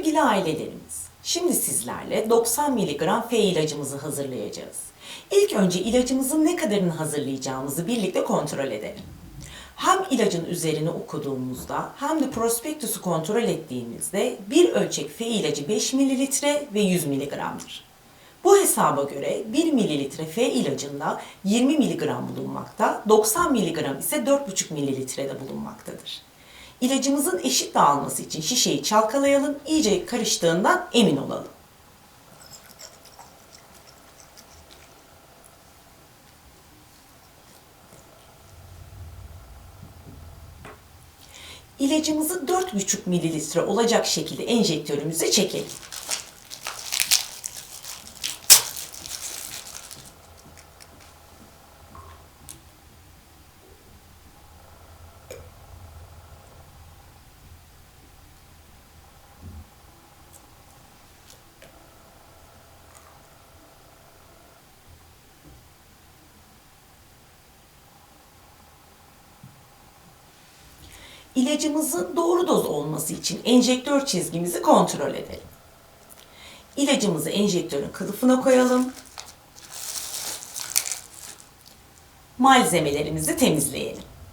Sevgili ailelerimiz, şimdi sizlerle 90 mg F ilacımızı hazırlayacağız. İlk önce ilacımızın ne kadarını hazırlayacağımızı birlikte kontrol edelim. Hem ilacın üzerine okuduğumuzda hem de prospektüsü kontrol ettiğimizde bir ölçek F ilacı 5 ml ve 100 mg'dır. Bu hesaba göre 1 ml F ilacında 20 mg bulunmakta, 90 mg ise 4,5 ml'de bulunmaktadır. İlacımızın eşit dağılması için şişeyi çalkalayalım, iyice karıştığından emin olalım. İlacımızı 4,5 mililitre olacak şekilde enjektörümüze çekelim. İlacımızın doğru doz olması için enjektör çizgimizi kontrol edelim. İlacımızı enjektörün kılıfına koyalım. Malzemelerimizi temizleyelim.